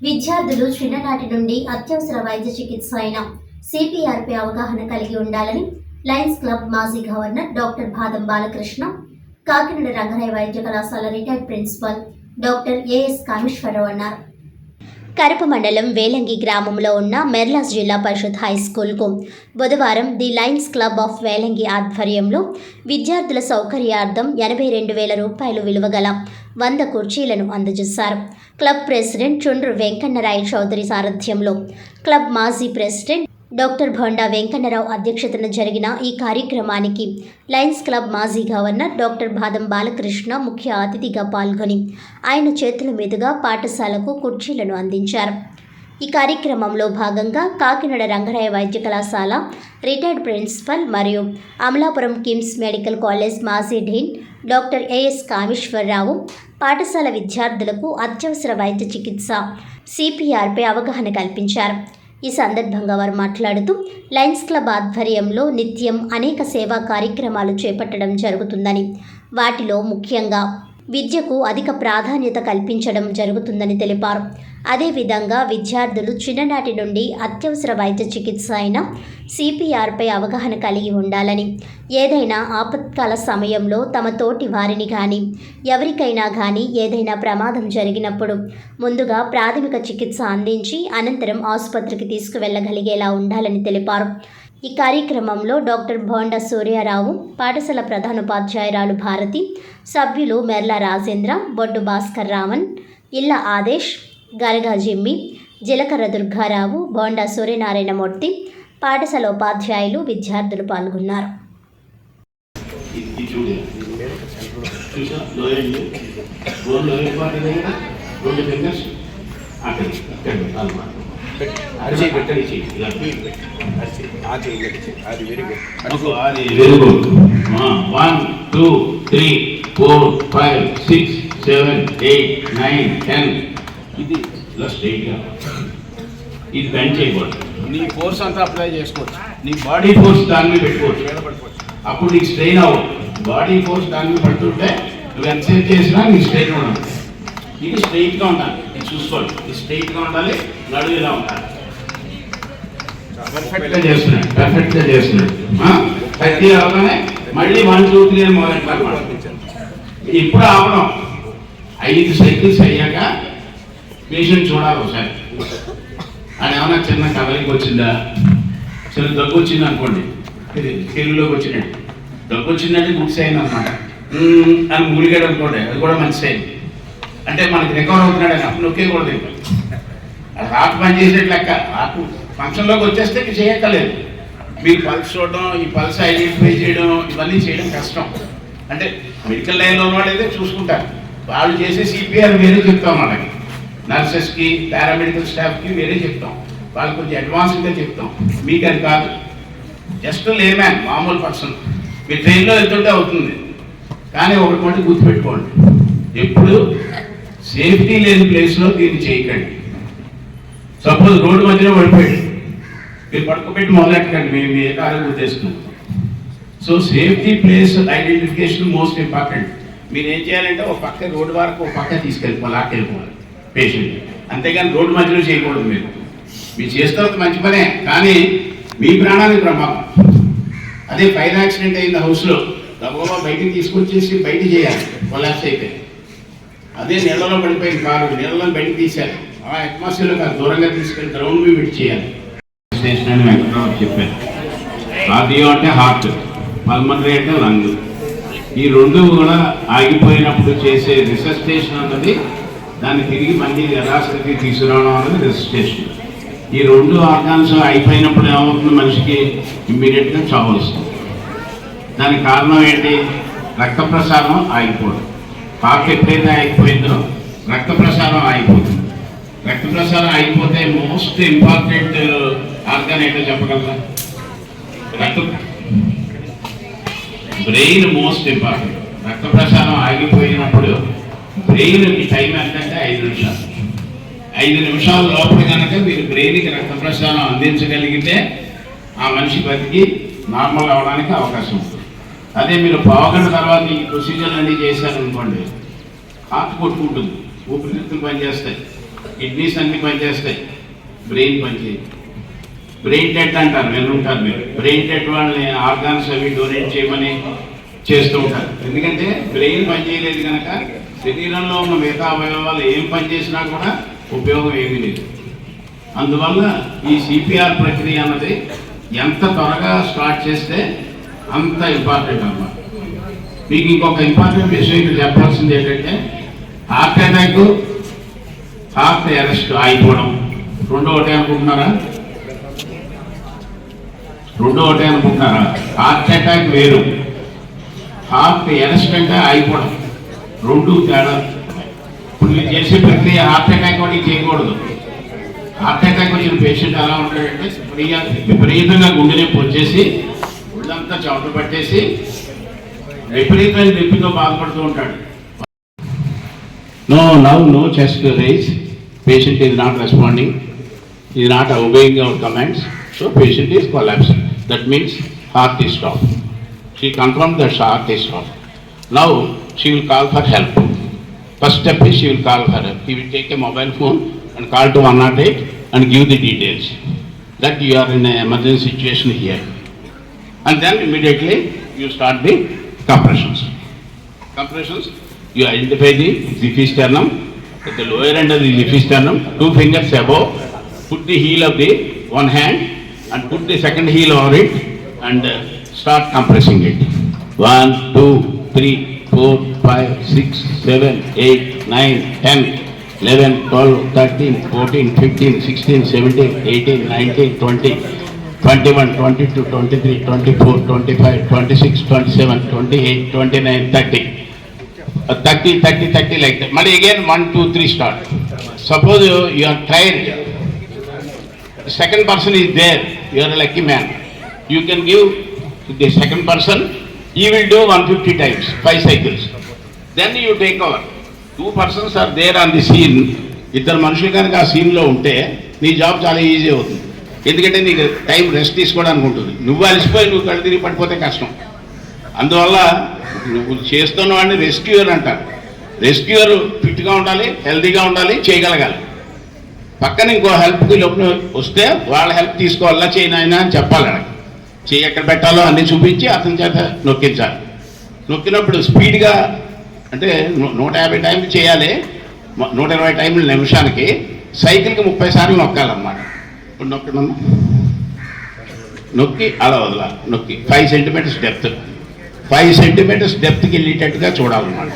విద్యార్థులు చిన్ననాటి నుండి అత్యవసర వైద్య చికిత్స అయిన సిపిఆర్పై అవగాహన కలిగి ఉండాలని లయన్స్ క్లబ్ మాజీ గవర్నర్ డాక్టర్ భాదం బాలకృష్ణ కాకినాడ రంగరాయ వైద్య కళాశాల retired principal doctor AS Kameswararao అన్నారు. కరప మండలం వేలంగి గ్రామంలో ఉన్న మెర్లాస్ జిల్లా పరిషత్ హై స్కూల్కు బుధవారం the lions club of Velangi ఆధ్వర్యంలో విద్యార్థుల సౌకర్యార్థం ఎనభై రెండు వేల రూపాయలు విలువగల వంద కుర్చీలను అందజేశారు. క్లబ్ ప్రెసిడెంట్ చుండ్రు వెంకన్నరాయ చౌదరి సారథ్యంలో. క్లబ్ మాజీ ప్రెసిడెంట్ డాక్టర్ భోండా వెంకన్నరావు అధ్యక్షతన జరిగిన ఈ కార్యక్రమానికి లయన్స్ క్లబ్ మాజీ గవర్నర్ డాక్టర్ బాదం బాలకృష్ణ ముఖ్య అతిథిగా పాల్గొని ఆయన చేతుల మీదుగా పాఠశాలకు కుర్చీలను అందించారు. ఈ కార్యక్రమంలో భాగంగా కాకినాడ రంగరాయ వైద్య కళాశాల రిటైర్డ్ ప్రిన్సిపల్ మరియు అమలాపురం కిమ్స్ మెడికల్ కాలేజ్ మాజీ డీన్ డాక్టర్ ఏఎస్ కామేశ్వరరావు పాఠశాల విద్యార్థులకు అత్యవసర వైద్య చికిత్స సిపిఆర్పై అవగాహన కల్పించారు. ఈ సందర్భంగా వారు మాట్లాడుతూ లయన్స్ క్లబ్ ఆధ్వర్యంలో నిత్యం అనేక సేవా కార్యక్రమాలు చేపట్టడం జరుగుతుందని వాటిలో ముఖ్యంగా విద్యకు అధిక ప్రాధాన్యత కల్పించడం జరుగుతుందని తెలిపారు. అదేవిధంగా విద్యార్థులు చిన్ననాటి నుండి అత్యవసర వైద్య చికిత్స అయిన సిపిఆర్పై అవగాహన కలిగి ఉండాలని ఏదైనా ఆపత్కాల సమయంలో తమ తోటి వారిని కానీ ఎవరికైనా కానీ ఏదైనా ప్రమాదం జరిగినప్పుడు ముందుగా ప్రాథమిక చికిత్స అందించి అనంతరం ఆసుపత్రికి తీసుకువెళ్ళగలిగేలా ఉండాలని తెలిపారు. ఈ కార్యక్రమంలో డాక్టర్ భోండా సూర్యారావు పాఠశాల ప్రధానోపాధ్యాయురాలు భారతి సభ్యులు మెర్ల రాజేంద్ర బొడ్డు భాస్కర్ రామన్ ఇళ్ళ ఆదేశ్ గరగా జిమ్మి జీలకర్ర దుర్గారావు బోండా సూర్యనారాయణమూర్తి పాఠశాల ఉపాధ్యాయులు విద్యార్థులు పాల్గొన్నారు. రెండు ఫింగర్స్? అక్కడ. అక్కడ. అరిచి పెట్టని చెయ్యి. ఇలా అరిచి ఆ చెయ్యి అది వెరీ గుడ్ అనుకో అది very good one two three four five six seven eight nine ten ఇది ఇలా స్ట్రైట్గా ఇది బెండ్ చేయకూడదు. నీ ఫోర్స్ అంతా అప్లై చేసుకోవచ్చు. నీ బాడీ ఫోర్స్ దాని మీద పెట్టుకోవచ్చు. అప్పుడు నీకు స్ట్రెయిన్ అవ్వదు. బాడీ ఫోర్స్ దాని మీద పడుతుంటే నువ్వు ఎంతసేపు చేసినా నీకు స్ట్రెయిన్ ఉండదు. ఇది స్ట్రైట్గా ఉండాలి. ఇది చూసుకోండి. ఇది స్ట్రైట్గా ఉండాలి. నడువు ఇలా ఉండాలి. పర్ఫెక్ట్గా చేస్తున్నాడు. పర్ఫెక్ట్గా చేస్తున్నాడు. అవగానే మళ్ళీ వన్ టూ త్రీ అని మొదలు పెట్టాలి ఇప్పుడు ఆపడం. ఐదు సైకిల్స్ అయ్యాక పేషెంట్ చూడాలి ఒకసారి. అది ఏమన్నా చిన్న కదలికి వచ్చిందా? చిన్న దగ్గు వచ్చింది అనుకోండి. ఇది తెలుగులోకి వచ్చినట్టు. దగ్గు వచ్చిందంటే గుడ్ సైన్ అనమాట అని మూలిగాడు అనుకోండి. అది కూడా మంచి సైన్ అంటే మనకి రికవర్ అవుతున్నాడు అని అప్పుడు నొక్కేయకూడదు ఇంకా పని చేసేట్లు లెక్క. హార్ట్ ఫంక్షన్లోకి వచ్చేస్తే ఇంక చేయక్కర్లేదు. మీరు పల్స్ చూడడం ఈ పల్స్ ఐడెంటిఫై చేయడం ఇవన్నీ చేయడం కష్టం. అంటే మెడికల్ లైన్లో ఉన్నవాడైతే చూసుకుంటారు. వాళ్ళు చేసే సిపిఆర్ వేరే చెప్తాం మనకి నర్సెస్కి పారామెడికల్ స్టాఫ్కి వేరే చెప్తాం. వాళ్ళు కొంచెం అడ్వాన్స్గా చెప్తాం. మీకు అది కాదు. జస్ట్ లేమ్యాన్ మామూలు పర్సన్. మీ ట్రైన్లో వెళ్తుంటే అవుతుంది. కానీ ఒకటి మటు గుర్తుపెట్టుకోండి. ఎప్పుడు సేఫ్టీ లేని ప్లేస్లో దీన్ని చేయకండి. సపోజ్ రోడ్డు మధ్యలో పడిపోయాడు. మీరు పడుకోబెట్టి మొదలెట్టకండి మేము మీ ఆరోగ్య ఉద్దేశం so safety place identification most important మీరు ఏం చేయాలంటే ఒక పక్క రోడ్డు వరకు ఒక పక్క తీసుకెళ్ళిపోవాలి లాక్కెళ్ళిపోవాలి పేషెంట్ అంతేగాని రోడ్డు మధ్యలో చేయకూడదు మీరు. మీరు చేస్తారు మంచి పనే కానీ మీ ప్రాణానికి ప్రమాదం. అదే ఫైర్ యాక్సిడెంట్ అయింది హౌస్లో గబగబా బయటికి తీసుకొచ్చేసి బయట చేయాలి. కొలాప్స్ అయితే అదే నీళ్ళలో పడిపోయింది కారు నీళ్ళలో బయట తీశారు. ఆ అట్మాస్ఫియర్లో కాదు దూరంగా తీసుకెళ్ళి గ్రౌండ్ మీద పెట్టి చేయాలి. స్టేషన్ అని వెంకటరావు చెప్పారు. కార్డియో అంటే హార్ట్ పల్మనరీ అంటే లంగ్ ఈ రెండు కూడా ఆగిపోయినప్పుడు చేసే రిసస్టేషన్ అన్నది దాన్ని తిరిగి మళ్ళీ యథాస్థితికి తీసుకురావడం అన్నది రిసస్టేషన్ ఈ రెండు ఆర్గాన్స్ అయిపోయినప్పుడు ఏమవుతుంది మనిషికి? ఇమ్మీడియట్గా చావు వస్తుంది దానికి కారణం ఏంటి? రక్త ప్రసారం ఆగిపోవడం. పాప ఎప్పుడైతే అయిపోయిందో రక్త ప్రసారం అయిపోతుంది. రక్త ప్రసారం అయిపోతే మోస్ట్ ఇంపార్టెంట్ ఆర్గాన్ ఏంటో చెప్పగలరా? రక్త బ్రెయిన్ మోస్ట్ ఇంపార్టెంట్ రక్త ప్రసారం ఆగిపోయినప్పుడు బ్రెయిన్కి టైం ఏంటంటే ఐదు నిమిషాలు. ఐదు నిమిషాల లోపల కనుక మీరు బ్రెయిన్కి రక్త ప్రసారం అందించగలిగితే ఆ మనిషి బతికి నార్మల్ అవడానికి అవకాశం ఉంటుంది అదే మీరు పావుగంట తర్వాత ఈ ప్రొసీజర్ అన్నీ చేశారనుకోండి హార్ట్ కొట్టుకుంటుంది ఊపిరితిత్తులు పనిచేస్తాయి. కిడ్నీస్ అన్ని పనిచేస్తాయి. బ్రెయిన్ పనిచేయదు. బ్రెయిన్ డెడ్ అంటారు వినుంటారు మీరు. బ్రెయిన్ డెడ్ వాళ్ళని ఆర్గాన్స్ అవి డొనేట్ చేయమని చేస్తూ ఉంటారు. ఎందుకంటే బ్రెయిన్ పనిచేయలేదు కనుక శరీరంలో ఉన్న మిగతా అవయవాలు ఏం పనిచేసినా కూడా ఉపయోగం ఏమీ లేదు. అందువల్ల ఈ సిపిఆర్ ప్రక్రియ అన్నది ఎంత త్వరగా స్టార్ట్ చేస్తే అంత ఇంపార్టెంట్ అన్నమాట మీకు ఇంకొక ఇంపార్టెంట్ విషయం ఇక్కడ చెప్పాల్సింది ఏంటంటే హార్ట్ అటాక్ హార్ట్ అరెస్ట్ అయిపోవడం. రెండో ఒకటే అనుకుంటున్నారా? రెండో ఒకటే అనుకుంటున్నారా? హార్ట్ అటాక్ వేరు. హార్ట్ అరెస్ట్ అంటే అయిపోవడం. రెండు తేడా. ఇప్పుడు మీరు చేసే ప్రక్రియ హార్ట్ అటాక్ వాడికి చేయకూడదు. హార్ట్ అటాక్ వచ్చిన పేషెంట్ ఎలా ఉంటాడంటే ఫ్రీగా విపరీతంగా గుండె నొప్పి వచ్చేసి చెమట పట్టేసి విపరీతమైన నొప్పితో బాధపడుతూ ఉంటాడు No, now no chest raise. Patient is not responding, is not obeying our commands, so patient is collapsing. That means heart is stopped. She confirmed that heart is stopped. Now she will call for help. First step is she will call for help. He will take a mobile phone and call to 108 and give the details that you are in an emergency situation here. And then immediately you start the compressions. Compressions, you identify the leafy sternum, at the lower end of the leafy sternum, two fingers above, put the heel of the one hand and put the second heel over it and uh, start compressing it. One, two, three, four, five, six, seven, eight, nine, ten. 11, 12, 13, 14, 15, 16, 17, 18, 19, 20, twenty one twenty two twenty three twenty four twenty five twenty six twenty seven twenty eight twenty nine thirty thirty thirty thirty like మళ్ళీ again one two three start suppose your train second person is there you're lucky man you can give the second person he will do one fifty times five cycles then you take over two persons are there on the scene ఇద్దరు మనుషులు కనుక ఆ సీన్లో ఉంటే నీ job చాలా easy అవుతుంది. ఎందుకంటే నీకు టైం రెస్ట్ తీసుకోవడానికి ఉంటుంది నువ్వు అలసిపోయి నువ్వు కళ్ళు తిరిగి పడిపోతే కష్టం. అందువల్ల నువ్వు చేస్తున్న వాడిని రెస్క్యూర్ అంటారు. రెస్క్యూర్ ఫిట్గా ఉండాలి హెల్తీగా ఉండాలి చేయగలగాలి. పక్కన ఇంకో హెల్ప్కి లోపల వస్తే వాళ్ళ హెల్ప్ తీసుకోవాలా చేయనాయన అని చెప్పాలి అక్కడ చేయి ఎక్కడ పెట్టాలో అన్ని చూపించి అతని చేత నొక్కించాలి. నొక్కినప్పుడు స్పీడ్గా అంటే నూట యాభై టైంలు చేయాలి. నూట ఇరవై టైంలు నిమిషానికి. సైకిల్కి ముప్పై సార్లు నొక్కాలన్నమాట. ఇప్పుడు నొక్కడమ్మా నొక్కి అలా వదల నొక్కి. Five centimetres depth five centimetres డెప్త్కి వెళ్ళేటట్టుగా చూడాలన్నమాట.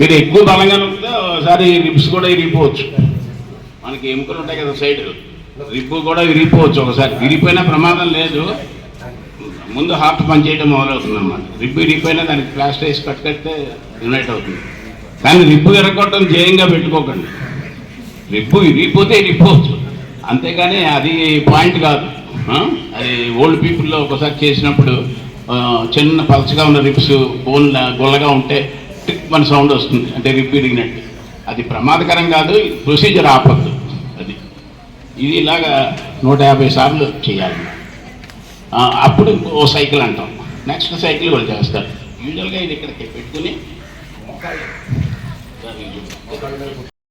మీరు ఎక్కువ బలంగా నొక్కితే ఒకసారి రిబ్స్ కూడా విరిగిపోవచ్చు. మనకి ఎముకలు ఉంటాయి కదా సైడ్ రిబ్బు కూడా విరిగిపోవచ్చు ఒకసారి. విరిగిపోయినా ప్రమాదం లేదు. ముందు హార్ట్ పనిచేయడం మొదలవుతుంది అన్నమాట రిబ్బు విరిగిపోయినా దానికి ప్లాస్టర్ వేసి కట్ యునైట్ అవుతుంది. కానీ రిప్పు విరగొట్టడం జయంగా పెట్టుకోకండి. రిప్పు విరిగిపోతే ఇరిగిపోవచ్చు అంతేగాని అది పాయింట్ కాదు. అది ఓల్డ్ పీపుల్లో ఒకసారి చేసినప్పుడు చిన్న పలచగా ఉన్న రిప్స్ బోన్ గొల్లగా ఉంటే టిక్ మన సౌండ్ వస్తుంది. అంటే రిప్ ఇరిగినట్టు అది ప్రమాదకరం కాదు ప్రొసీజర్ ఆపద్దు. అది. ఇది ఇలాగా నూట యాభై సార్లు చేయాలి. అప్పుడు ఓ సైకిల్ అంటాం. నెక్స్ట్ సైకిల్ వాళ్ళు చేస్తారు. యూజువల్గా ఇది ఇక్కడ పెట్టుకుని Thank you.